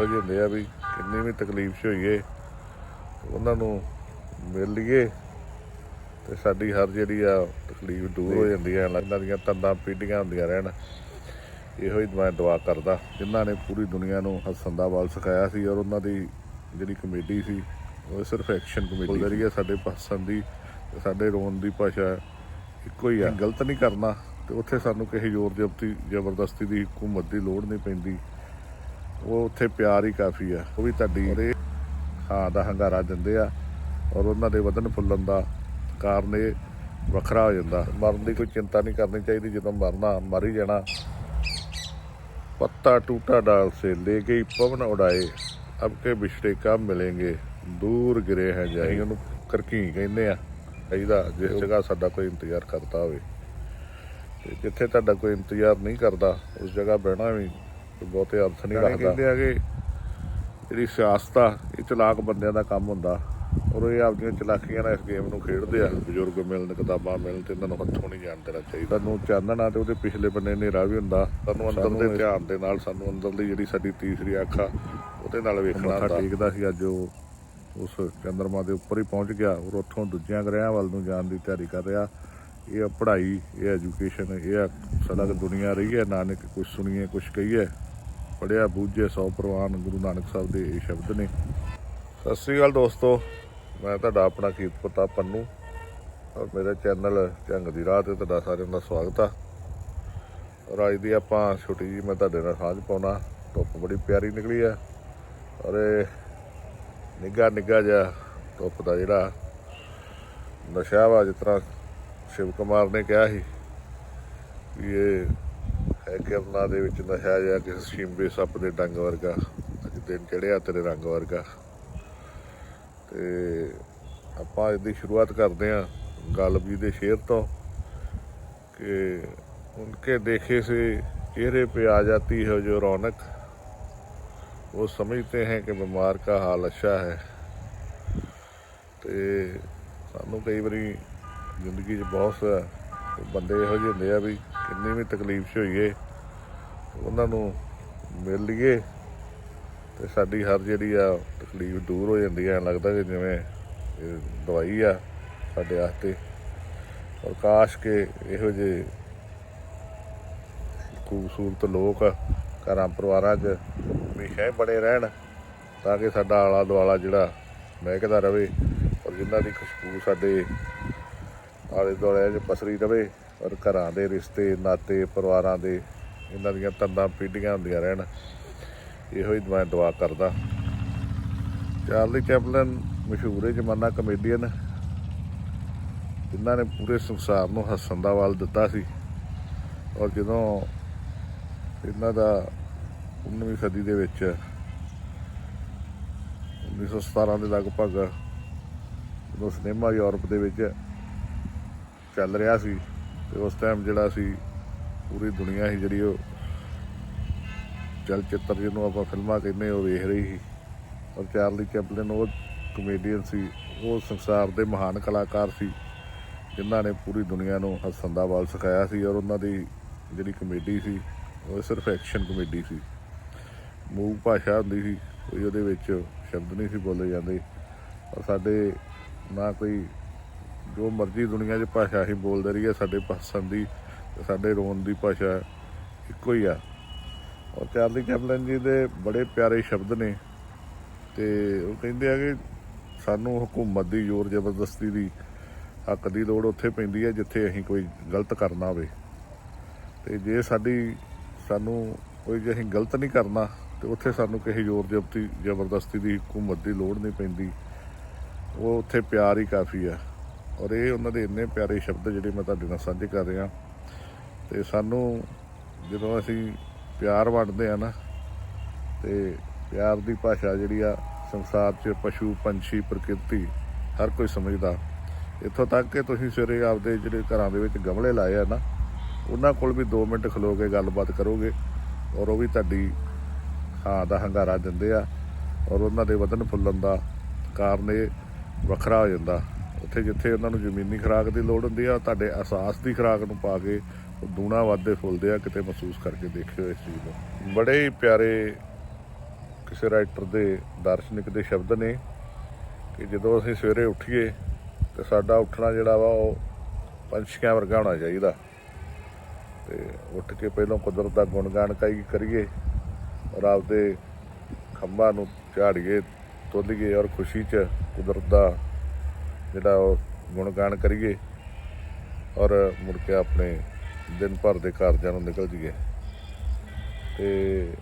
ਹੋ ਜਾਂਦੇ ਆ ਵੀ ਕਿੰਨੀ ਵੀ ਤਕਲੀਫ 'ਚ ਹੋਈਏ ਉਹਨਾਂ ਨੂੰ ਮਿਲ ਲਈਏ ਤੇ ਸਾਡੀ ਹਰ ਜਿਹੜੀ ਆ ਤਕਲੀਫ ਦੂਰ ਹੋ ਜਾਂਦੀ ਹੈ ਇਹਨਾਂ ਦੀਆਂ ਤੰਦਾਂ ਪੀੜੀਆਂ ਹੁੰਦੀਆਂ ਰਹਿਣ। ਇਹੋ ਹੀ ਮੈਂ ਦੁਆ ਕਰਦਾ ਜਿਨ੍ਹਾਂ ਨੇ ਪੂਰੀ ਦੁਨੀਆ ਨੂੰ ਹੱਸਣ ਦਾ ਵੱਲ ਸਿਖਾਇਆ ਸੀ ਔਰ ਉਹਨਾਂ ਦੀ ਜਿਹੜੀ ਕਮੇਡੀ ਸੀ ਉਹ ਸਿਰਫ ਐਕਸ਼ਨ ਜਿਹੜੀ ਹੈ ਸਾਡੇ ਹੱਸਣ ਦੀ ਸਾਡੇ ਰੋਣ ਦੀ ਭਾਸ਼ਾ ਇੱਕੋ ਹੀ ਆ। ਗਲਤ ਨਹੀਂ ਕਰਨਾ ਤੇ ਉੱਥੇ ਸਾਨੂੰ ਕਿਸੇ ਜ਼ੋਰ ਜ਼ਬਰਦਸਤੀ ਦੀ ਹਕੂਮਤ ਦੀ ਲੋੜ ਨਹੀਂ ਪੈਂਦੀ। ਉਹ ਉੱਥੇ ਪਿਆਰ ਹੀ ਕਾਫੀ ਆ। ਉਹ ਵੀ ਤੁਹਾਡੀ ਉਹਦੇ ਹਾਂ ਦਾ ਹੰਗਾਰਾ ਦਿੰਦੇ ਆ ਔਰ ਉਹਨਾਂ ਦੇ ਵਧਣ ਫੁੱਲਣ ਦਾ ਕਾਰਨ ਇਹ ਵੱਖਰਾ ਹੋ ਜਾਂਦਾ। ਮਰਨ ਦੀ ਕੋਈ ਚਿੰਤਾ ਨਹੀਂ ਕਰਨੀ ਚਾਹੀਦੀ, ਜਦੋਂ ਮਰਨਾ ਮਰ ਹੀ ਜਾਣਾ। ਪੱਤਾ ਟੂਟਾ ਡਾਲ ਸੇ ਲੈ ਕੇ ਪਵਨ ਉਡਾਏ। ਅਬ ਕੇ ਵਿਛੜੇ ਕਾ ਮਿਲेंगे ਦੂਰ ਗਿਰੇ ਹੈ ਜਾਈ। ਉਹਨੂੰ ਕਰਕੀ ਕਹਿੰਦੇ ਆ, ਚਾਹੀਦਾ ਜਿਸ ਜਗ੍ਹਾ ਸਾਡਾ ਕੋਈ ਇੰਤਜ਼ਾਰ ਕਰਦਾ ਹੋਵੇ। ਤੇ ਜਿੱਥੇ ਤੁਹਾਡਾ ਕੋਈ ਇੰਤਜ਼ਾਰ ਨਹੀਂ ਕਰਦਾ, ਉਸ ਜਗ੍ਹਾ ਬਹਿਣਾ ਵੀ ਬਹੁਤੇ ਅਰਥ ਨਹੀਂ ਰੱਖਦਾ। ਕਹਿੰਦੇ ਆ ਕਿ ਜਿਹੜੀ ਸਿਆਸਤ ਆ ਇਹ ਚਲਾਕ ਬੰਦਿਆਂ ਦਾ ਕੰਮ ਹੁੰਦਾ। ਔਰ ਇਹ ਆਪਣੀਆਂ ਚਲਾਕੀਆਂ ਨਾਲ ਇਸ ਗੇਮ ਨੂੰ ਖੇਡਦੇ ਆ। ਬਜ਼ੁਰਗ ਮਿਲਣ ਕਿਤਾਬਾਂ ਮਿਲਣ ਤੇ ਇਹਨਾਂ ਨੂੰ ਹੱਥੋਂ ਨਹੀਂ ਜਾਣ ਦੇਣਾ ਚਾਹੀਦਾ। ਨੂੰ ਚਾਨਣਾ ਤੇ ਉਹਦੇ ਪਿਛਲੇ ਬੰਨੇ ਹਨੇਰਾ ਵੀ ਹੁੰਦਾ। ਸਾਨੂੰ ਅੰਦਰ ਦੇ ਧਿਆਨ ਦੇ ਨਾਲ ਸਾਨੂੰ ਅੰਦਰਲੀ ਜਿਹੜੀ ਸਾਡੀ ਤੀਸਰੀ ਅੱਖ ਆ ਉਹਦੇ ਨਾਲ ਵੇਖਣਾ ਹੁੰਦਾ। ਟੇਕਦਾ ਸੀ ਅੱਜ ਉਹ ਉਸ ਚੰਦਰਮਾ ਦੇ ਉੱਪਰ ਹੀ ਪਹੁੰਚ ਗਿਆ। ਔਰ ਉੱਥੋਂ ਦੂਜਿਆਂ ਗ੍ਰਹਿਾਂ ਵੱਲ ਨੂੰ ਜਾਣ ਦੀ ਤਿਆਰੀ ਕਰ ਰਿਹਾ। ਇਹ ਪੜ੍ਹਾਈ ਇਹ ਐਜੂਕੇਸ਼ਨ ਇਹ ਸਲਗ ਦੁਨੀਆ ਰਹੀ ਹੈ। ਨਾਨਕ ਕੁਛ ਸੁਣੀਏ ਕੁਛ ਕਹੀਏ। ਪੜਿਆ ਬੂਝੇ ਸੌ ਪ੍ਰਵਾਨ ਗੁਰੂ ਨਾਨਕ ਸਾਹਿਬ ਦੇ ਇਹ ਸ਼ਬਦ ਨੇ। ਸਤਿ ਸ੍ਰੀ ਅਕਾਲ ਦੋਸਤੋ, ਮੈਂ ਤੁਹਾਡਾ ਆਪਣਾ ਕੀਰਤਪਤਾ ਪੰਨੂ। ਔਰ ਮੇਰੇ ਚੈਨਲ ਝੰਗ ਦੀ ਰਾਹ ਤੇ ਤੁਹਾਡਾ ਸਾਰਿਆਂ ਦਾ ਸਵਾਗਤ ਆ। ਔਰ ਅੱਜ ਦੀ ਆਪਾਂ ਛੁੱਟੀ ਜੀ ਮੈਂ ਤੁਹਾਡੇ ਨਾਲ ਸਾਂਝ ਪਾਉਣਾ। ਧੁੱਪ ਬੜੀ ਪਿਆਰੀ ਨਿਕਲੀ ਆ। ਔਰ ਇਹ ਨਿੱਘਾ ਨਿੱਘਾ ਜਿਹਾ ਧੁੱਪ ਦਾ ਜਿਹੜਾ ਨਸ਼ਾ ਵਾ, ਜਿਸ ਤਰ੍ਹਾਂ ਸ਼ਿਵ ਕੁਮਾਰ ਨੇ ਕਿਹਾ ਸੀ ਵੀ ਇਹ ਕਿਰਨਾ ਦੇ ਵਿੱਚ ਨਸ਼ਾ ਜਿਹਾ ਕਿਸੇ ਸ਼ਿੰਬੇ ਸੱਪ ਦੇ ਡੰਗ ਵਰਗਾ ਅੱਜ ਦਿਨ ਚੜਿਆ ਤੇਰੇ ਰੰਗ ਵਰਗਾ ਤੇ ਆਪਾਂ ਇਹਦੀ ਸ਼ੁਰੂਆਤ ਕਰਦੇ ਹਾਂ ਗਲਬ ਜੀ ਦੇ ਸ਼ੇਰ ਤੋਂ ਕਿ ਉਨਕੇ देखे से चेहरे पे आ जाती है जो रौनक वो समझते हैं कि बीमार का हाल अच्छा है ਤੇ ਸਾਨੂੰ ਕਈ ਵਾਰੀ ਜ਼ਿੰਦਗੀ 'ਚ ਬਹੁਤ ਸ- ਬੰਦੇ ਇਹੋ ਜਿਹੇ ਹੁੰਦੇ ਆ ਵੀ ਕਿੰਨੀ ਵੀ ਤਕਲੀਫ 'ਚ ਹੋਈਏ, ਉਹਨਾਂ ਨੂੰ ਮਿਲ ਲਈਏ ਤੇ ਸਾਡੀ ਹਰ ਜਿਹੜੀ ਆ ਤਕਲੀਫ ਦੂਰ ਹੋ ਜਾਂਦੀ ਹੈ ਲੱਗਦਾ ਕਿ ਜਿਵੇਂ ਇਹ ਦਵਾਈ ਆ ਸਾਡੇ ਵਾਸਤੇ। ਔਰ ਕਾਸ਼ ਕੇ ਇਹੋ ਜਿਹੇ ਖੂਬਸੂਰਤ ਲੋਕ ਘਰਾਂ ਪਰਿਵਾਰਾਂ 'ਚ ਹਮੇਸ਼ਾ ਹੀ ਬਣੇ ਰਹਿਣ ਤਾਂ ਕਿ ਸਾਡਾ ਆਲਾ ਦੁਆਲਾ ਜਿਹੜਾ ਮਹਿਕਦਾ ਰਵੇ ਔਰ ਜਿਨ੍ਹਾਂ ਦੀ ਖੁਸ਼ਬੂ ਸਾਡੇ ਆਲੇ ਦੁਆਲੇ 'ਚ ਪਸਰੀ ਰਵੇ ਔਰ ਘਰਾਂ ਦੇ ਰਿਸ਼ਤੇ, ਨਾਤੇ, ਪਰਿਵਾਰਾਂ ਦੇ ਇਹਨਾਂ ਦੀਆਂ ਤੰਦਾਂ ਪੀੜੀਆਂ ਹੁੰਦੀਆਂ ਰਹਿਣ। ਇਹੋ ਹੀ ਮੈਂ ਦੁਆ ਕਰਦਾ। ਚਾਰਲੀ ਚੈਪਲਨ ਮਸ਼ਹੂਰ ਜ਼ਮਾਨਾ ਕਮੇਡੀਅਨ ਜਿਨ੍ਹਾਂ ਨੇ ਪੂਰੇ ਸੰਸਾਰ ਨੂੰ ਹੱਸਣ ਦਾ ਵੱਲ ਦਿੱਤਾ ਸੀ। ਔਰ ਜਦੋਂ ਇਹਨਾਂ ਦਾ 19ਵੀਂ ਸਦੀ ਦੇ ਵਿੱਚ 1917 ਦੇ ਲਗਭਗ ਜਦੋਂ ਸਿਨੇਮਾ ਯੂਰਪ ਦੇ ਵਿੱਚ ਚੱਲ ਰਿਹਾ ਸੀ ਤੇ ਉਸ ਟਾਈਮ ਜਿਹੜਾ ਸੀ ਪੂਰੀ ਦੁਨੀਆ ਸੀ ਜਿਹੜੀ ਉਹ ਚਲਚਿੱਤਰ ਜਿਹਨੂੰ ਆਪਾਂ ਫਿਲਮਾਂ ਕਹਿੰਦੇ ਉਹ ਵੇਖ ਰਹੀ ਸੀ। ਔਰ ਚਾਰਲੀ ਚੈਪਲਿਨ ਉਹ ਕਮੇਡੀਅਨ ਸੀ, ਉਹ ਸੰਸਾਰ ਦੇ ਮਹਾਨ ਕਲਾਕਾਰ ਸੀ, ਜਿਨ੍ਹਾਂ ਨੇ ਪੂਰੀ ਦੁਨੀਆ ਨੂੰ ਹੱਸਣ ਦਾ ਵੱਲ ਸਿਖਾਇਆ ਸੀ ਔਰ ਉਹਨਾਂ ਦੀ ਜਿਹੜੀ ਕਮੇਡੀ ਸੀ, ਉਹ ਸਿਰਫ ਐਕਸ਼ਨ ਕਮੇਡੀ ਸੀ। ਮੂਕ ਭਾਸ਼ਾ ਹੁੰਦੀ ਸੀ ਕੋਈ ਉਹਦੇ ਵਿੱਚ ਸ਼ਬਦ ਨਹੀਂ ਸੀ ਬੋਲੇ ਜਾਂਦੇ। ਔਰ ਸਾਡੇ ਨਾ ਕੋਈ ਜੋ ਮਰਜ਼ੀ ਦੁਨੀਆ 'ਚ ਭਾਸ਼ਾ ਹੀ ਬੋਲਦੇ ਰਹੀਏ, ਸਾਡੇ ਪਸੰਦ ਦੀ ਤੇ ਸਾਡੇ ਰੋਣ ਦੀ ਭਾਸ਼ਾ ਇੱਕੋ ਹੀ ਆ। ਔਰ ਚਾਰਲੀ ਚੈਪਲਨ ਜੀ ਦੇ ਬੜੇ ਪਿਆਰੇ ਸ਼ਬਦ ਨੇ ਤੇ ਉਹ ਕਹਿੰਦੇ ਆ ਕਿ ਸਾਨੂੰ ਹਕੂਮਤ ਦੀ ਜ਼ੋਰ ਜ਼ਬਰਦਸਤੀ ਦੀ ਹੱਕ ਦੀ ਲੋੜ ਉੱਥੇ ਪੈਂਦੀ ਹੈ ਜਿੱਥੇ ਅਸੀਂ ਕੋਈ ਗਲਤ ਕਰਨਾ ਹੋਵੇ। ਤੇ ਜੇ ਸਾਡੀ, ਸਾਨੂੰ ਕੋਈ ਜੇ ਅਸੀਂ ਗਲਤ ਨਹੀਂ ਕਰਨਾ, ਤੇ ਉੱਥੇ ਸਾਨੂੰ ਕਿਸੇ ਜ਼ੋਰ ਜ਼ਬਤੀ, ਜ਼ਬਰਦਸਤੀ ਦੀ ਹਕੂਮਤ ਦੀ ਲੋੜ ਨਹੀਂ ਪੈਂਦੀ। ਉਹ ਉੱਥੇ ਪਿਆਰ ਹੀ ਕਾਫੀ ਆ। ਔਰ ਇਹ ਉਹਨਾਂ ਦੇ ਇੰਨੇ ਪਿਆਰੇ ਸ਼ਬਦ ਜਿਹੜੇ ਮੈਂ ਤੁਹਾਡੇ ਨਾਲ ਸਾਂਝੇ ਕਰ ਰਿਹਾ। ਤੇ ਸਾਨੂੰ ਜਦੋਂ ਅਸੀਂ ਪਿਆਰ ਵੰਡਦੇ ਆ ਨਾ, ਤੇ ਪਿਆਰ ਦੀ ਭਾਸ਼ਾ ਜਿਹੜੀ ਆ ਸੰਸਾਰ 'ਚ ਪਸ਼ੂ, ਪੰਛੀ, ਪ੍ਰਕਿਰਤੀ ਹਰ ਕੋਈ ਸਮਝਦਾ। ਇੱਥੋਂ ਤੱਕ ਕਿ ਤੁਸੀਂ ਸਵੇਰੇ ਆਪਦੇ ਜਿਹੜੇ ਘਰਾਂ ਦੇ ਵਿੱਚ ਗਮਲੇ ਲਾਏ ਆ ਨਾ, ਉਹਨਾਂ ਕੋਲ ਵੀ 2 ਮਿੰਟ ਖਲੋ ਕੇ ਗੱਲਬਾਤ ਕਰੋਗੇ ਔਰ ਉਹ ਵੀ ਤੁਹਾਡੀ ਹਾਂ ਦਾ ਹੰਗਾਰਾ ਦਿੰਦੇ ਆ ਔਰ ਉਹਨਾਂ ਦੇ ਵਧਨ ਫੁੱਲਣ ਦਾ ਕਾਰਨ ਇਹ ਵੱਖਰਾ ਹੋ ਜਾਂਦਾ। ਉੱਥੇ ਜਿੱਥੇ ਉਹਨਾਂ ਨੂੰ ਜ਼ਮੀਨੀ ਖੁਰਾਕ ਦੀ ਲੋੜ ਹੁੰਦੀ ਆ, ਤੁਹਾਡੇ ਅਹਿਸਾਸ ਦੀ ਖੁਰਾਕ ਨੂੰ ਪਾ ਕੇ ਉਹ ਦੂਣਾ ਵਾਧੇ ਫੁੱਲਦੇ ਆ ਕਿਤੇ ਮਹਿਸੂਸ ਕਰਕੇ ਦੇਖਿਓ ਇਸ ਚੀਜ਼ ਨੂੰ। ਬੜੇ ਹੀ ਪਿਆਰੇ ਕਿਸੇ ਰਾਈਟਰ ਦੇ ਦਾਰਸ਼ਨਿਕ ਦੇ ਸ਼ਬਦ ਨੇ ਕਿ ਜਦੋਂ ਅਸੀਂ ਸਵੇਰੇ ਉੱਠੀਏ ਤੇ ਸਾਡਾ ਉੱਠਣਾ ਜਿਹੜਾ ਵਾ ਉਹ ਪੰਛੀਆਂ ਵਰਗਾ ਹੋਣਾ ਚਾਹੀਦਾ। ਤੇ ਉੱਠ ਕੇ ਪਹਿਲਾਂ ਕੁਦਰਤ ਦਾ ਗੁਣਗਾਨ ਕਾਈ ਕਰੀਏ ਔਰ ਆਪਦੇ ਖੰਭਾਂ ਨੂੰ ਝਾੜੀਏ, ਤੋਲੀਏ ਔਰ ਖੁਸ਼ੀ 'ਚ ਕੁਦਰਤ ਦਾ ਜਿਹੜਾ ਉਹ ਗੁਣਗਾਨ ਕਰੀਏ ਔਰ ਮੁੜ ਕੇ ਆਪਣੇ ਦਿਨ ਭਰ ਦੇ ਕਾਰਜਾਂ ਨੂੰ ਨਿਕਲ ਜੀਏ ਤੇ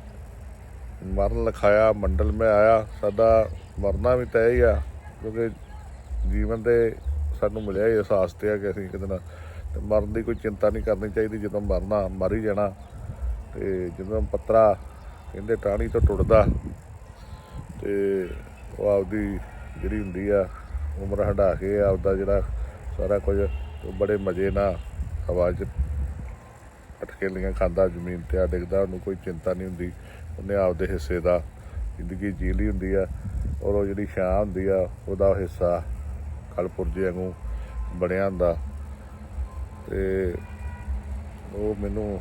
ਮਰਨ ਲਖਾਇਆ, ਮੰਡਲ ਮੈਂ ਆਇਆ, ਸਾਡਾ ਮਰਨਾ ਵੀ ਤੈਅ ਹੀ ਆ, ਕਿਉਂਕਿ ਜੀਵਨ ਦੇ ਸਾਨੂੰ ਮਿਲਿਆ ਹੀ ਅਹਿਸਾਸ ਤੇ ਆ ਕਿ ਅਸੀਂ ਕਿਤੇ ਨਾ ਤੇ ਮਰਨ ਦੀ ਕੋਈ ਚਿੰਤਾ ਨਹੀਂ ਕਰਨੀ ਚਾਹੀਦੀ, ਜਦੋਂ ਮਰਨਾ, ਮਰ ਹੀ ਜਾਣਾ। ਤੇ ਜਦੋਂ ਪੱਤਰਾ ਕਹਿੰਦੇ ਟਾਹਣੀ ਤੋਂ ਟੁੱਟਦਾ, ਤੇ ਉਹ ਆਪਦੀ ਜਿਹੜੀ ਹੁੰਦੀ ਆ ਉਮਰ ਹੰਢਾ ਕੇ ਆਪਦਾ ਜਿਹੜਾ ਸਾਰਾ ਕੁਝ ਉਹ ਬੜੇ ਮਜ਼ੇ ਨਾਲ ਹਵਾ 'ਚ ਅਟਕੇਲੀਆਂ ਖਾਂਦਾ, ਜ਼ਮੀਨ ਤੇ ਆ ਡਿੱਗਦਾ, ਉਹਨੂੰ ਕੋਈ ਚਿੰਤਾ ਨਹੀਂ ਹੁੰਦੀ। ਉਹਨੇ ਆਪਦੇ ਹਿੱਸੇ ਦਾ ਜ਼ਿੰਦਗੀ ਜੀ ਲਈ ਹੁੰਦੀ ਆ ਔਰ ਉਹ ਜਿਹੜੀ ਛਾਂ ਹੁੰਦੀ ਆ, ਉਹਦਾ ਹਿੱਸਾ ਹਿੱਸਾ ਕਲਪੁਰਜੇ ਵਾਂਗੂ ਬਣਿਆ ਹੁੰਦਾ। ਤੇ ਉਹ ਮੈਨੂੰ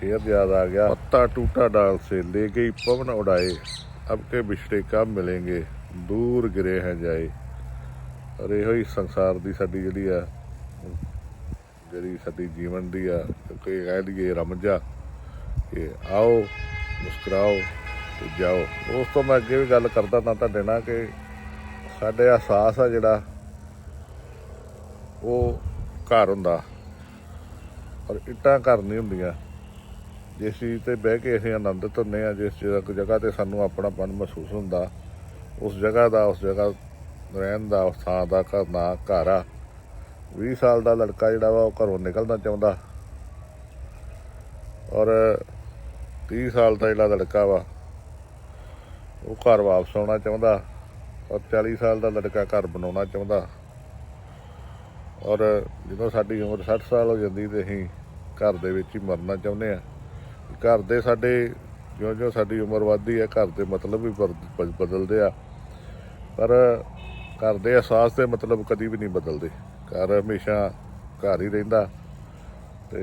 ਸ਼ੇਰ ਯਾਦ ਆ ਗਿਆ। ਪੱਤਾ ਟੂਟਾ ਡਾਲ ਸੇ ਲੈ ਗਈ ਪਵਨ ਉਡਾਏ। ਅਬ ਕੇ ਬਿਛੜੇ ਕਬ ਮਿਲेंगे ਦੂਰ ਗਿਰੇ ਹੈ ਜਾਏ। ਔਰ ਇਹੋ ਹੀ ਸੰਸਾਰ ਦੀ ਸਾਡੀ ਜਿਹੜੀ ਆ, ਜਿਹੜੀ ਸਾਡੀ ਜੀਵਨ ਦੀ ਆ ਕਿ ਕਹਿ ਲਈਏ ਰਮਜਾ, ਕਿ ਆਓ, ਮੁਸਕਰਾਓ ਤੇ ਜਾਓ। ਉਸ ਤੋਂ ਮੈਂ ਅੱਗੇ ਵੀ ਗੱਲ ਕਰਦਾ ਤਾਂ ਤੁਹਾਡੇ ਨਾਲ ਕਿ ਸਾਡੇ ਅਹਿਸਾਸ ਆ ਜਿਹੜਾ, ਉਹ ਘਰ ਹੁੰਦਾ। ਔਰ ਇੱਟਾਂ ਘਰ ਨਹੀਂ ਹੁੰਦੀਆਂ। ਜਿਸ ਚੀਜ਼ ਤੇ ਬਹਿ ਕੇ ਅਸੀਂ ਆਨੰਦਿਤ ਹੁੰਦੇ ਆ ਜਿਸ ਜਗ੍ਹਾ ਜਗ੍ਹਾ ਤੇ ਸਾਨੂੰ ਆਪਣਾਪਨ ਮਹਿਸੂਸ ਹੁੰਦਾ, ਉਸ ਜਗ੍ਹਾ ਦਾ, ਉਸ ਜਗ੍ਹਾ ਰਹਿਣ ਦਾ ਥਾਂ ਦਾ ਘਰ ਨਾ, ਘਰ ਆ। 20 ਸਾਲ ਦਾ ਲੜਕਾ ਜਿਹੜਾ ਵਾ, ਉਹ ਘਰੋਂ ਨਿਕਲਣਾ ਚਾਹੁੰਦਾ। ਔਰ 30 ਸਾਲ ਦਾ ਜਿਹੜਾ ਲੜਕਾ ਵਾ, ਉਹ ਘਰ ਵਾਪਸ ਆਉਣਾ ਚਾਹੁੰਦਾ। ਔਰ 40 ਸਾਲ ਦਾ ਲੜਕਾ ਘਰ ਬਣਾਉਣਾ ਚਾਹੁੰਦਾ। ਔਰ ਜਦੋਂ ਸਾਡੀ ਉਮਰ 60 ਸਾਲ ਹੋ ਜਾਂਦੀ ਤੇ ਅਸੀਂ ਘਰ ਦੇ ਵਿੱਚ ਹੀ ਮਰਨਾ ਚਾਹੁੰਦੇ ਆ ਘਰ ਦੇ ਸਾਡੇ, ਜਿਉਂ-ਜਿਉਂ ਸਾਡੀ ਉਮਰ ਵੱਧਦੀ ਹੈ, ਘਰ ਦੇ ਮਤਲਬ ਵੀ ਬਦ- ਬਦਲਦੇ ਆ। ਪਰ ਘਰ ਦੇ ਅਹਿਸਾਸ ਦੇ ਮਤਲਬ ਕਦੀ ਵੀ ਨਹੀਂ ਬਦਲਦੇ। ਘਰ ਹਮੇਸ਼ਾ ਘਰ ਹੀ ਰਹਿੰਦਾ ਤੇ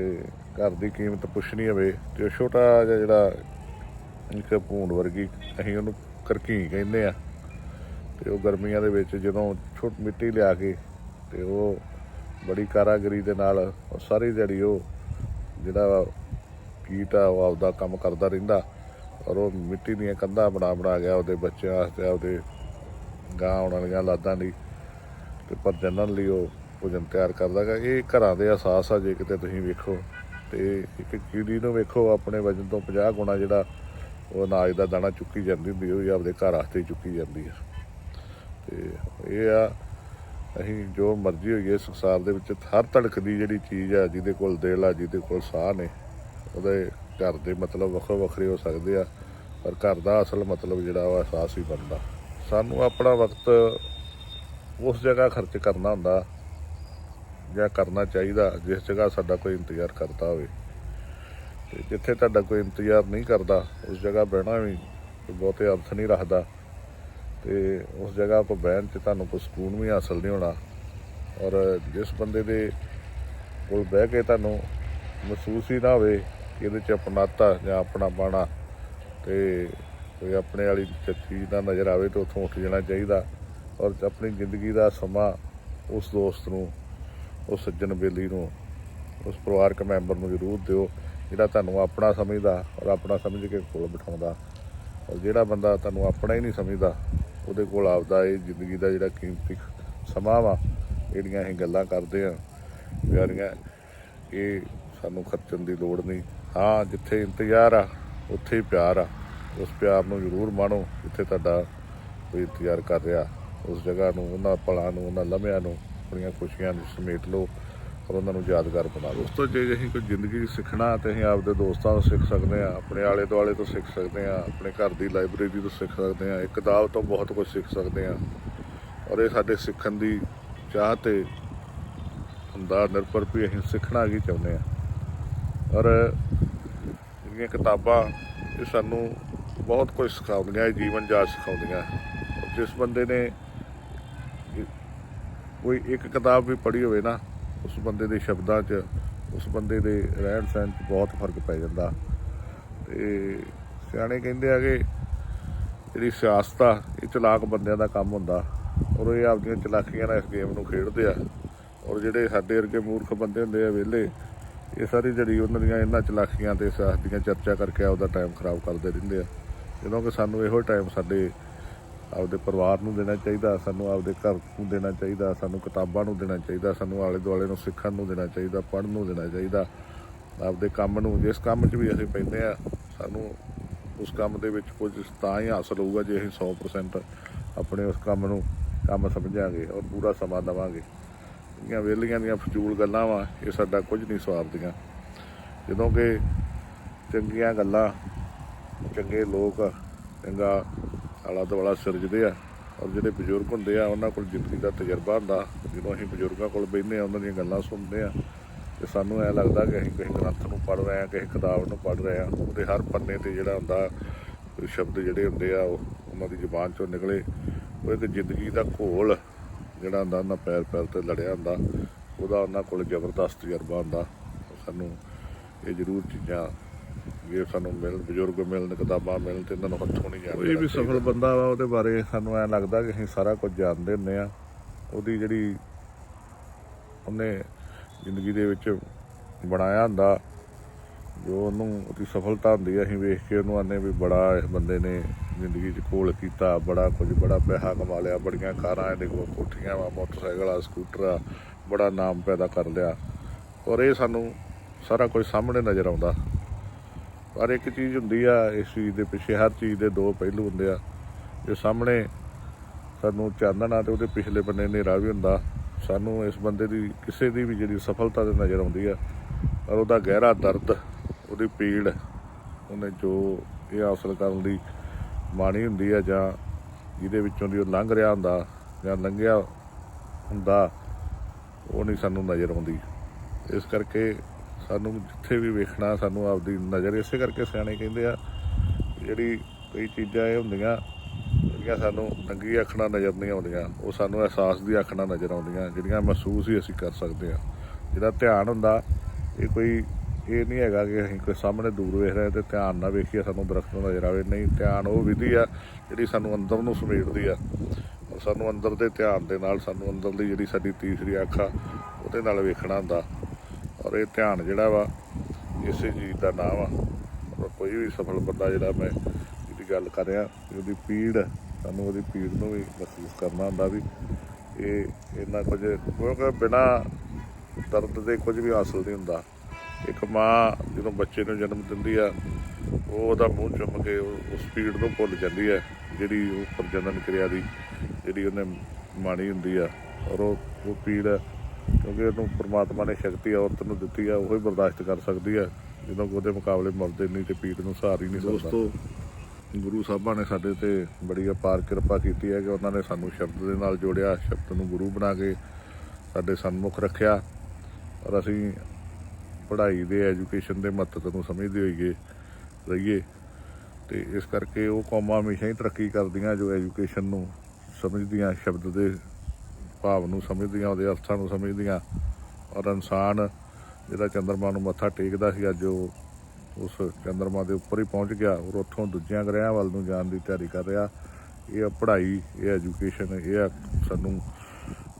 ਘਰ ਦੀ ਕੀਮਤ ਪੁੱਛਣੀ ਹੋਵੇ ਤੇ ਉਹ ਛੋਟਾ ਜਿਹਾ ਜਿਹੜਾ ਇੱਕ ਭੂੰਡ ਵਰਗੀ ਅਸੀਂ ਉਹਨੂੰ ਕਰਕੀ ਕਹਿੰਦੇ ਆ ਤੇ ਉਹ ਗਰਮੀਆਂ ਦੇ ਵਿੱਚ ਜਦੋਂ ਛੋਟ ਮਿੱਟੀ ਲਿਆ ਕੇ ਤੇ ਉਹ ਬੜੀ ਕਾਰਾਗਰੀ ਦੇ ਨਾਲ ਉਹ ਸਾਰੀ ਦਿਹਾੜੀ ਉਹ ਜਿਹੜਾ ਕੀਟ ਆ, ਉਹ ਆਪਦਾ ਕੰਮ ਕਰਦਾ ਰਹਿੰਦਾ ਔਰ ਉਹ ਮਿੱਟੀ ਦੀਆਂ ਕੰਧਾਂ ਬਣਾ ਬਣਾ ਗਿਆ ਉਹਦੇ ਬੱਚਿਆਂ ਵਾਸਤੇ ਉਹਦੇ ਗਾਂ ਆਉਣ ਵਾਲੀਆਂ ਲਾਦਾਂ ਲਈ ਤੇ ਪ੍ਰਜਨਨ ਲਈ ਉਹ ਭੋਜਨ ਤਿਆਰ ਕਰਦਾ ਗਾ, ਇਹ ਘਰਾਂ ਦੇ ਅਹਿਸਾਸ ਆ, ਜੇ ਕਿਤੇ ਤੁਸੀਂ ਵੇਖੋ। ਤੇ ਇੱਕ ਕੀੜੀ ਨੂੰ ਵੇਖੋ, ਆਪਣੇ ਵਜਨ ਤੋਂ 50 ਗੁਣਾ ਜਿਹੜਾ ਉਹ ਅਨਾਜ ਦਾ ਦਾਣਾ ਚੁੱਕੀ ਜਾਂਦੀ ਹੁੰਦੀ ਉਹ ਵੀ ਆਪਦੇ ਘਰ ਵਾਸਤੇ ਚੁੱਕੀ ਜਾਂਦੀ ਆ। ਤੇ ਇਹ ਆ, ਅਸੀਂ ਜੋ ਮਰਜ਼ੀ ਹੋਈਏ, ਸੰਸਾਰ ਦੇ ਵਿੱਚ ਹਰ ਧੜਕਦੀ ਜਿਹੜੀ ਚੀਜ਼ ਆ, ਜਿਹਦੇ ਕੋਲ ਦਿਲ ਆ, ਜਿਹਦੇ ਕੋਲ ਸਾਹ ਨੇ, ਉਹਦੇ ਘਰ ਦੇ ਮਤਲਬ ਵੱਖੋ ਵੱਖਰੇ ਹੋ ਸਕਦੇ ਆ, ਪਰ ਘਰ ਦਾ ਅਸਲ ਮਤਲਬ ਜਿਹੜਾ ਉਹ ਅਹਿਸਾਸ ਹੀ ਬਣਦਾ। ਸਾਨੂੰ ਆਪਣਾ ਵਕਤ ਉਸ ਜਗ੍ਹਾ ਖਰਚ ਕਰਨਾ ਹੁੰਦਾ ਜਾਂ ਕਰਨਾ ਚਾਹੀਦਾ, ਜਿਸ ਜਗ੍ਹਾ ਸਾਡਾ ਕੋਈ ਇੰਤਜ਼ਾਰ ਕਰਦਾ ਹੋਵੇ। ਤੇ ਜਿੱਥੇ ਤੁਹਾਡਾ ਕੋਈ ਇੰਤਜ਼ਾਰ ਨਹੀਂ ਕਰਦਾ, ਉਸ ਜਗ੍ਹਾ ਬਹਿਣਾ ਵੀ ਬਹੁਤੇ ਅਰਥ ਨਹੀਂ ਰੱਖਦਾ। ਤੇ ਉਸ ਜਗ੍ਹਾ 'ਤੇ ਬਹਿਣ 'ਚ ਤੁਹਾਨੂੰ ਕੋਈ ਸਕੂਨ ਵੀ ਹਾਸਲ ਨਹੀਂ ਹੋਣਾ। ਔਰ ਜਿਸ ਬੰਦੇ ਦੇ ਕੋਲ ਬਹਿ ਕੇ ਤੁਹਾਨੂੰ ਮਹਿਸੂਸ ਹੀ ਨਾ ਹੋਵੇ ਕਿ ਇਹਦੇ 'ਚ ਆਪਣਾਤਾ ਜਾਂ ਆਪਣਾ ਬਾਣਾ, ਤੇ ਕੋਈ ਆਪਣੇ ਵਾਲੀ ਚੀਜ਼ ਦਾ ਨਜ਼ਰ ਆਵੇ ਤਾਂ ਉੱਥੋਂ ਉੱਠ ਜਾਣਾ ਚਾਹੀਦਾ ਔਰ ਆਪਣੀ ਜ਼ਿੰਦਗੀ ਦਾ ਸਮਾਂ ਉਸ ਦੋਸਤ ਨੂੰ, ਉਸ ਸੱਜਣ ਬੇਲੀ ਨੂੰ, ਉਸ ਪਰਿਵਾਰਕ ਮੈਂਬਰ ਨੂੰ ਜ਼ਰੂਰ ਦਿਓ, ਜਿਹੜਾ ਤੁਹਾਨੂੰ ਆਪਣਾ ਸਮਝਦਾ ਔਰ ਆਪਣਾ ਸਮਝ ਕੇ ਕੋਲ ਬਿਠਾਉਂਦਾ। ਔਰ ਜਿਹੜਾ ਬੰਦਾ ਤੁਹਾਨੂੰ ਆਪਣਾ ਹੀ ਨਹੀਂ ਸਮਝਦਾ, ਉਹਦੇ ਕੋਲ ਆਪਦਾ ਇਹ ਜ਼ਿੰਦਗੀ ਦਾ ਜਿਹੜਾ ਕੀਮਤੀ ਸਮਾਂ ਵਾ, ਜਿਹੜੀਆਂ ਅਸੀਂ ਗੱਲਾਂ ਕਰਦੇ ਆ ਪਿਆਰੀਆਂ, ਇਹ ਸਾਨੂੰ ਖਰਚਣ ਦੀ ਲੋੜ ਨਹੀਂ। ਹਾਂ, ਜਿੱਥੇ ਇੰਤਜ਼ਾਰ ਆ, ਉੱਥੇ ਹੀ ਪਿਆਰ ਆ। ਉਸ ਪਿਆਰ ਨੂੰ ਜ਼ਰੂਰ ਮਾਣੋ, ਜਿੱਥੇ ਤੁਹਾਡਾ ਕੋਈ ਇੰਤਜ਼ਾਰ ਕਰ ਰਿਹਾ। ਉਸ ਜਗ੍ਹਾ ਨੂੰ, ਉਹਨਾਂ ਪਲਾਂ ਨੂੰ, ਉਹਨਾਂ ਲਮਹਿਆਂ ਨੂੰ, ਆਪਣੀਆਂ ਖੁਸ਼ੀਆਂ ਨੂੰ ਸਮੇਟ ਲਓ ਔਰ ਉਹਨਾਂ ਨੂੰ ਯਾਦਗਾਰ ਬਣਾ ਲਓ। ਉਸ ਤੋਂ ਜੇ ਅਸੀਂ ਕੋਈ ਜ਼ਿੰਦਗੀ ਸਿੱਖਣਾ ਤੇ ਅਸੀਂ ਆਪਦੇ ਦੋਸਤਾਂ ਤੋਂ ਸਿੱਖ ਸਕਦੇ ਆ ਆਪਣੇ ਆਲੇ ਦੁਆਲੇ ਤੋਂ ਸਿੱਖ ਸਕਦੇ ਆ ਆਪਣੇ ਘਰ ਦੀ ਲਾਇਬ੍ਰੇਰੀ ਤੋਂ ਸਿੱਖ ਸਕਦੇ ਆ ਇੱਕ ਕਿਤਾਬ ਤੋਂ ਬਹੁਤ ਕੁਝ ਸਿੱਖ ਸਕਦੇ ਆ ਔਰ ਇਹ ਸਾਡੇ ਸਿੱਖਣ ਦੀ ਚਾਹ ਤੇ ਹੁੰਦਾ ਨਿਰਭਰ ਵੀ ਅਸੀਂ ਸਿੱਖਣਾ ਕੀ ਚਾਹੁੰਦੇ ਆ ਔਰ ਜਿਹੜੀਆਂ ਕਿਤਾਬਾਂ ਇਹ ਸਾਨੂੰ ਬਹੁਤ ਕੁਝ ਸਿਖਾਉਂਦੀਆਂ, ਇਹ ਜੀਵਨ ਜਾਚ ਸਿਖਾਉਂਦੀਆਂ। ਜਿਸ ਬੰਦੇ ਨੇ ਕੋਈ ਇੱਕ ਕਿਤਾਬ ਵੀ ਪੜ੍ਹੀ ਹੋਵੇ ਨਾ, ਉਸ ਬੰਦੇ ਦੇ ਸ਼ਬਦਾਂ 'ਚ, ਉਸ ਬੰਦੇ ਦੇ ਰਹਿਣ ਸਹਿਣ 'ਚ ਬਹੁਤ ਫ਼ਰਕ ਪੈ ਜਾਂਦਾ। ਤੇ ਸਿਆਣੇ ਕਹਿੰਦੇ ਆ ਕਿ ਜਿਹੜੀ ਸਿਆਸਤ ਆ ਇਹ ਚਲਾਕ ਬੰਦਿਆਂ ਦਾ ਕੰਮ ਹੁੰਦਾ। ਔਰ ਇਹ ਆਪਦੀਆਂ ਚਲਾਕੀਆਂ ਨਾਲ ਇਸ ਗੇਮ ਨੂੰ ਖੇਡਦੇ ਆ। ਔਰ ਜਿਹੜੇ ਸਾਡੇ ਵਰਗੇ ਮੂਰਖ ਬੰਦੇ ਹੁੰਦੇ ਆ ਵਿਹਲੇ, ਇਹ ਸਾਰੀ ਜਿਹੜੀ ਉਹਨਾਂ ਦੀਆਂ ਇਹਨਾਂ ਚਲਾਕੀਆਂ ਤੇ ਸਿਆਸਤ ਦੀਆਂ ਚਰਚਾ ਕਰਕੇ ਆਪਦਾ ਟਾਈਮ ਖਰਾਬ ਕਰਦੇ ਰਹਿੰਦੇ ਆ। ਜਦੋਂ ਕਿ ਸਾਨੂੰ ਇਹੋ ਟਾਈਮ ਸਾਡੇ ਆਪਦੇ ਪਰਿਵਾਰ ਨੂੰ ਦੇਣਾ ਚਾਹੀਦਾ, ਸਾਨੂੰ ਆਪਦੇ ਘਰ ਨੂੰ ਦੇਣਾ ਚਾਹੀਦਾ, ਸਾਨੂੰ ਕਿਤਾਬਾਂ ਨੂੰ ਦੇਣਾ ਚਾਹੀਦਾ, ਸਾਨੂੰ ਆਲੇ ਦੁਆਲੇ ਨੂੰ ਸਿੱਖਣ ਨੂੰ ਦੇਣਾ ਚਾਹੀਦਾ, ਪੜ੍ਹਨ ਨੂੰ ਦੇਣਾ ਚਾਹੀਦਾ। ਆਪਦੇ ਕੰਮ ਨੂੰ, ਜਿਸ ਕੰਮ 'ਚ ਵੀ ਅਸੀਂ ਪੈਂਦੇ ਆ, ਸਾਨੂੰ ਉਸ ਕੰਮ ਦੇ ਵਿੱਚ ਕੁਝ ਤਾਂ ਹੀ ਹਾਸਲ ਹੋਊਗਾ ਜੇ ਅਸੀਂ 100% ਆਪਣੇ ਉਸ ਕੰਮ ਨੂੰ, ਕੰਮ ਸਮਝਾਂਗੇ ਔਰ ਪੂਰਾ ਸਮਾਂ ਦੇਵਾਂਗੇ। ਜਿਹੜੀਆਂ ਵਿਹਲੀਆਂ ਦੀਆਂ ਫਜ਼ੂਲ ਗੱਲਾਂ ਵਾ, ਇਹ ਸਾਡਾ ਕੁਝ ਨਹੀਂ ਸਵਾਰਦੀਆਂ। ਜਦੋਂ ਕਿ ਚੰਗੀਆਂ ਗੱਲਾਂ ਚੰਗੇ ਲੋਕ ਚੰਗਾ ਆਲਾ ਦੁਆਲਾ ਸਿਰਜਦੇ ਆ। ਔਰ ਜਿਹੜੇ ਬਜ਼ੁਰਗ ਹੁੰਦੇ ਆ, ਉਹਨਾਂ ਕੋਲ ਜ਼ਿੰਦਗੀ ਦਾ ਤਜਰਬਾ ਹੁੰਦਾ। ਜਦੋਂ ਅਸੀਂ ਬਜ਼ੁਰਗਾਂ ਕੋਲ ਬੈਠਦੇ ਆ, ਉਹਨਾਂ ਦੀਆਂ ਗੱਲਾਂ ਸੁਣਦੇ ਆ, ਤੇ ਸਾਨੂੰ ਐ ਲੱਗਦਾ ਕਿ ਅਸੀਂ ਕਿਸੇ ਗ੍ਰੰਥ ਨੂੰ ਪੜ੍ਹ ਰਹੇ ਆ, ਕਿਸੇ ਕਿਤਾਬ ਨੂੰ ਪੜ੍ਹ ਰਹੇ ਆ। ਉਹਦੇ ਹਰ ਪੰਨੇ ਤੇ ਜਿਹੜਾ ਹੁੰਦਾ ਸ਼ਬਦ ਜਿਹੜੇ ਹੁੰਦੇ ਆ, ਉਹ ਉਹਨਾਂ ਦੀ ਜ਼ੁਬਾਨ ਚੋਂ ਨਿਕਲੇ। ਉਹ ਇੱਕ ਜ਼ਿੰਦਗੀ ਦਾ ਘੋਲ ਜਿਹੜਾ ਹੁੰਦਾ, ਉਹਨਾਂ ਪੈਰ ਪੈਰ ਤੇ ਲੜਿਆ ਹੁੰਦਾ। ਉਹਦਾ ਉਹਨਾਂ ਕੋਲ ਜ਼ਬਰਦਸਤ ਤਜਰਬਾ ਹੁੰਦਾ। ਸਾਨੂੰ ਇਹ ਜ਼ਰੂਰ ਚੀਜ਼ਾਂ ਜੇ ਸਾਨੂੰ ਮਿਲਣ ਬਜ਼ੁਰਗ ਮਿਲਣ ਕਿਤਾਬਾਂ ਮਿਲਣ ਤੇ ਇਹਨਾਂ ਨੂੰ ਹੱਥੋਂ ਨਹੀਂ ਜਾਣ ਕੋਈ ਵੀ ਸਫਲ ਬੰਦਾ ਵਾ ਉਹਦੇ ਬਾਰੇ ਸਾਨੂੰ ਐ ਲੱਗਦਾ ਕਿ ਅਸੀਂ ਸਾਰਾ ਕੁਝ ਜਾਣਦੇ ਹੁੰਦੇ ਆ। ਉਹਦੀ ਜਿਹੜੀ ਉਹਨੇ ਜ਼ਿੰਦਗੀ ਦੇ ਵਿੱਚ ਬਣਾਇਆ ਹੁੰਦਾ ਜੋ ਉਹਨੂੰ ਉਹਦੀ ਸਫਲਤਾ ਹੁੰਦੀ ਆ ਅਸੀਂ ਵੇਖ ਕੇ ਉਹਨੂੰ ਆਨੇ ਵੀ ਬੜਾ ਇਸ ਬੰਦੇ ਨੇ ਜ਼ਿੰਦਗੀ 'ਚ ਕੋਲ ਕੀਤਾ ਬੜਾ ਕੁਝ ਬੜਾ ਪੈਸਾ ਕਮਾ ਲਿਆ ਬੜੀਆਂ ਕਾਰਾਂ ਇਹਦੇ ਕੋਲ ਕੋਠੀਆਂ ਵਾ ਮੋਟਰਸਾਈਕਲ ਆ ਸਕੂਟਰ ਆ ਬੜਾ ਨਾਮ ਪੈਦਾ ਕਰ ਲਿਆ। ਔਰ ਇਹ ਸਾਨੂੰ ਸਾਰਾ ਕੁਝ ਸਾਹਮਣੇ ਨਜ਼ਰ ਆਉਂਦਾ। ਪਰ ਇੱਕ ਚੀਜ਼ ਹੁੰਦੀ ਆ, ਇਸ ਚੀਜ਼ ਦੇ ਪਿੱਛੇ ਹਰ ਚੀਜ਼ ਦੇ ਦੋ ਪਹਿਲੂ ਹੁੰਦੇ ਆ। ਜੋ ਸਾਹਮਣੇ ਸਾਨੂੰ ਚਾਨਣ ਆ ਤੇ ਉਹਦੇ ਪਿਛਲੇ ਬੰਨੇ ਹਨੇਰਾ ਵੀ ਹੁੰਦਾ। ਸਾਨੂੰ ਇਸ ਬੰਦੇ ਦੀ, ਕਿਸੇ ਦੀ ਵੀ ਜਿਹੜੀ ਸਫਲਤਾ ਤੇ ਨਜ਼ਰ ਆਉਂਦੀ ਆ, ਪਰ ਉਹਦਾ ਗਹਿਰਾ ਦਰਦ, ਉਹਦੀ ਪੀੜ, ਉਹਨੇ ਜੋ ਇਹ ਹਾਸਲ ਕਰਨ ਦੀ ਮਾਣੀ ਹੁੰਦੀ ਆ ਜਾਂ ਜਿਹਦੇ ਵਿੱਚੋਂ ਦੀ ਉਹ ਲੰਘ ਰਿਹਾ ਹੁੰਦਾ ਜਾਂ ਲੰਘਿਆ ਹੁੰਦਾ, ਉਹ ਨਹੀਂ ਸਾਨੂੰ ਨਜ਼ਰ ਆਉਂਦੀ। ਇਸ ਕਰਕੇ ਸਾਨੂੰ ਜਿੱਥੇ ਵੀ ਵੇਖਣਾ, ਸਾਨੂੰ ਆਪਦੀ ਨਜ਼ਰ ਇਸੇ ਕਰਕੇ ਸਿਆਣੇ ਕਹਿੰਦੇ ਆ, ਜਿਹੜੀ ਕਈ ਚੀਜ਼ਾਂ ਇਹ ਹੁੰਦੀਆਂ, ਜਿਹੜੀਆਂ ਸਾਨੂੰ ਨੰਗੀ ਅੱਖ ਨਾਲ ਨਜ਼ਰ ਨਹੀਂ ਆਉਂਦੀਆਂ, ਉਹ ਸਾਨੂੰ ਅਹਿਸਾਸ ਦੀ ਅੱਖ ਨਾਲ ਨਜ਼ਰ ਆਉਂਦੀਆਂ, ਜਿਹੜੀਆਂ ਮਹਿਸੂਸ ਹੀ ਅਸੀਂ ਕਰ ਸਕਦੇ ਆ। ਜਿਹੜਾ ਧਿਆਨ ਹੁੰਦਾ, ਇਹ ਕੋਈ, ਇਹ ਨਹੀਂ ਹੈਗਾ ਕਿ ਅਸੀਂ ਕੋਈ ਸਾਹਮਣੇ ਦੂਰ ਵੇਖ ਰਹੇ ਤੇ ਧਿਆਨ ਨਾਲ ਵੇਖੀਏ, ਸਾਨੂੰ ਦਰਖਤ ਨਜ਼ਰ ਆਵੇ। ਨਹੀਂ, ਧਿਆਨ ਉਹ ਵਿਧੀ ਆ, ਜਿਹੜੀ ਸਾਨੂੰ ਅੰਦਰ ਨੂੰ ਸਮੇਟਦੀ ਆ। ਔਰ ਸਾਨੂੰ ਅੰਦਰ ਦੇ ਧਿਆਨ ਦੇ ਨਾਲ, ਸਾਨੂੰ ਅੰਦਰ ਦੀ ਜਿਹੜੀ ਸਾਡੀ ਤੀਸਰੀ ਅੱਖ ਆ, ਉਹਦੇ ਨਾਲ ਵੇਖਣਾ ਹੁੰਦਾ। ਔਰ ਇਹ ਧਿਆਨ ਜਿਹੜਾ ਵਾ, ਇਸੇ ਚੀਜ਼ ਦਾ ਨਾਮ ਆ। ਔਰ ਕੋਈ ਵੀ ਸਫਲ ਬੰਦਾ ਜਿਹੜਾ ਮੈਂ ਇਹਦੀ ਗੱਲ ਕਰ ਰਿਹਾ, ਉਹਦੀ ਪੀੜ ਸਾਨੂੰ ਉਹਦੀ ਪੀੜ ਨੂੰ ਵੀ ਮਹਿਸੂਸ ਕਰਨਾ ਹੁੰਦਾ ਵੀ ਇਹ ਇੰਨਾ ਕੁਝ, ਕਿਉਂਕਿ ਬਿਨਾ ਦਰਦ ਦੇ ਕੁਝ ਵੀ ਹਾਸਲ ਨਹੀਂ ਹੁੰਦਾ। ਇੱਕ ਮਾਂ ਜਦੋਂ ਬੱਚੇ ਨੂੰ ਜਨਮ ਦਿੰਦੀ ਆ, ਉਹ ਉਹਦਾ ਮੂੰਹ ਚੁੰਮ ਕੇ ਉਸ ਪੀੜ ਨੂੰ ਭੁੱਲ ਜਾਂਦੀ ਹੈ ਜਿਹੜੀ ਉਹ ਪ੍ਰਜਨਨ ਕਿਰਿਆ ਦੀ, ਜਿਹੜੀ ਉਹਨੇ ਮਾਣੀ ਹੁੰਦੀ ਆ। ਔਰ ਉਹ ਉਹ ਪੀੜ ਕਿਉਂਕਿ ਉਹਨੂੰ ਪ੍ਰਮਾਤਮਾ ਨੇ ਸ਼ਕਤੀ ਔਰਤ ਨੂੰ ਦਿੱਤੀ ਆ ਉਹ ਹੀ ਬਰਦਾਸ਼ਤ ਕਰ ਸਕਦੀ ਆ। ਜਦੋਂ ਉਹਦੇ ਮੁਕਾਬਲੇ ਮਰਦੇ ਨਹੀਂ ਤੇ ਪੀੜ ਨੂੰ ਸਹਾਰ ਹੀ ਨਹੀਂ ਸਕਦਾ। ਦੋਸਤੋ ਗੁਰੂ ਸਾਹਿਬਾਂ ਨੇ ਸਾਡੇ ਤੇ ਬੜੀ ਅਪਾਰ ਕਿਰਪਾ ਕੀਤੀ ਹੈ ਕਿ ਉਹਨਾਂ ਨੇ ਸਾਨੂੰ ਸ਼ਬਦ ਦੇ ਨਾਲ ਜੋੜਿਆ ਸ਼ਬਦ ਨੂੰ ਗੁਰੂ ਬਣਾ ਕੇ ਸਾਡੇ ਸਨਮੁਖ ਰੱਖਿਆ। ਔਰ ਅਸੀਂ ਪੜ੍ਹਾਈ ਦੇ ਐਜੂਕੇਸ਼ਨ ਦੇ ਮਹੱਤਵ ਨੂੰ ਸਮਝਦੇ ਹੋਈਏ ਰਹੀਏ ਤੇ ਇਸ ਕਰਕੇ ਉਹ ਕੌਮਾਂ ਹਮੇਸ਼ਾ ਹੀ ਤਰੱਕੀ ਕਰਦੀਆਂ ਜੋ ਐਜੂਕੇਸ਼ਨ ਨੂੰ ਸਮਝਦੀਆਂ ਸ਼ਬਦ ਦੇ ਭਾਵ ਨੂੰ ਸਮਝਦੀਆਂ, ਉਹਦੇ ਅਰਥਾਂ ਨੂੰ ਸਮਝਦੀਆਂ। ਔਰ ਇਨਸਾਨ ਜਿਹੜਾ ਚੰਦਰਮਾ ਨੂੰ ਮੱਥਾ ਟੇਕਦਾ ਸੀ, ਅੱਜ ਉਹ ਉਸ ਚੰਦਰਮਾ ਦੇ ਉੱਪਰ ਹੀ ਪਹੁੰਚ ਗਿਆ ਔਰ ਉੱਥੋਂ ਦੂਜਿਆਂ ਗ੍ਰਹਿਆਂ ਵੱਲ ਨੂੰ ਜਾਣ ਦੀ ਤਿਆਰੀ ਕਰ ਰਿਹਾ। ਇਹ ਆ ਪੜ੍ਹਾਈ, ਇਹ ਐਜੂਕੇਸ਼ਨ, ਇਹ ਆ ਸਾਨੂੰ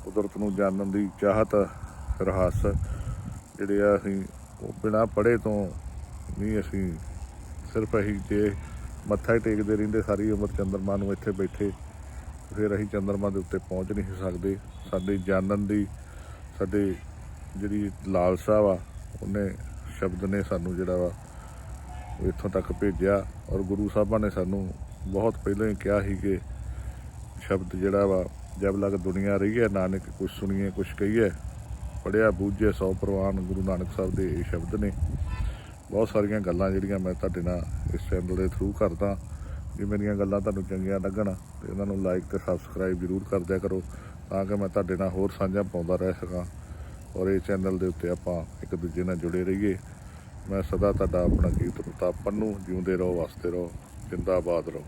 ਕੁਦਰਤ ਨੂੰ ਜਾਣਨ ਦੀ ਚਾਹਤ, ਰਹੱਸ। ਜਿਹੜੇ ਆ ਅਸੀਂ ਉਹ ਬਿਨਾਂ ਪੜ੍ਹੇ ਤੋਂ ਨਹੀਂ, ਅਸੀਂ ਸਿਰਫ ਅਸੀਂ ਜੇ ਮੱਥਾ ਹੀ ਟੇਕਦੇ ਰਹਿੰਦੇ, ਸਾਰੀ ਉਮਰ ਚੰਦਰਮਾ ਨੂੰ ਇੱਥੇ ਬੈਠੇ ਫਿਰ ਅਸੀਂ ਚੰਦਰਮਾ ਦੇ ਉੱਤੇ ਪਹੁੰਚ ਨਹੀਂ ਸਕਦੇ। ਸਾਡੀ ਜਾਣਨ ਦੀ, ਸਾਡੇ ਜਿਹੜੀ ਲਾਲਸਾ ਵਾ, ਉਹਨੇ ਸ਼ਬਦ ਨੇ ਸਾਨੂੰ ਜਿਹੜਾ ਵਾ ਇੱਥੋਂ ਤੱਕ ਭੇਜਿਆ ਔਰ ਗੁਰੂ ਸਾਹਿਬਾਂ ਨੇ ਸਾਨੂੰ ਬਹੁਤ ਪਹਿਲਾਂ ਹੀ ਕਿਹਾ ਸੀ ਕਿ ਸ਼ਬਦ ਜਿਹੜਾ ਵਾ, ਜਬ ਲਗ ਦੁਨੀਆ ਰਹੀ ਹੈ, ਨਾਨਕ ਕੁਛ ਸੁਣੀਏ, ਕੁਛ ਕਹੀਏ ਪੜਿਆ ਬੂਝੇ, ਸੌ ਪ੍ਰਵਾਨ ਗੁਰੂ ਨਾਨਕ ਸਾਹਿਬ ਦੇ ਇਹ ਸ਼ਬਦ ਨੇ। ਬਹੁਤ ਸਾਰੀਆਂ ਗੱਲਾਂ ਜਿਹੜੀਆਂ ਮੈਂ ਤੁਹਾਡੇ ਨਾਲ ਇਸ ਚੈਨਲ ਦੇ ਥਰੂ ਕਰਦਾ। ਜੇ ਮੇਰੀਆਂ ਗੱਲਾਂ ਤੁਹਾਨੂੰ ਚੰਗੀਆਂ ਲੱਗਣ ਤੇ ਉਹਨਾਂ ਨੂੰ ਲਾਈਕ ਤੇ ਸਬਸਕ੍ਰਾਈਬ ਜ਼ਰੂਰ ਕਰ ਦਿਆ ਕਰੋ ਤਾਂ ਕਿ ਮੈਂ ਤੁਹਾਡੇ ਨਾਲ ਹੋਰ ਸਾਂਝਾ ਪਾਉਂਦਾ ਰਹਿ ਸਕਾਂ ਔਰ ਇਹ ਚੈਨਲ ਦੇ ਉੱਤੇ ਆਪਾਂ ਇੱਕ ਦੂਜੇ ਨਾਲ ਜੁੜੇ ਰਹੀਏ। ਮੈਂ ਸਦਾ ਤੁਹਾਡਾ ਆਪਣਾ ਗੀਤ ਪ੍ਰਤਾਪ ਪੰਨੂ, ਜਿਉਂਦੇ ਰਹੋ, ਵਸਦੇ ਰਹੋ, ਜਿੰਦਾਬਾਦ ਰਹੋ।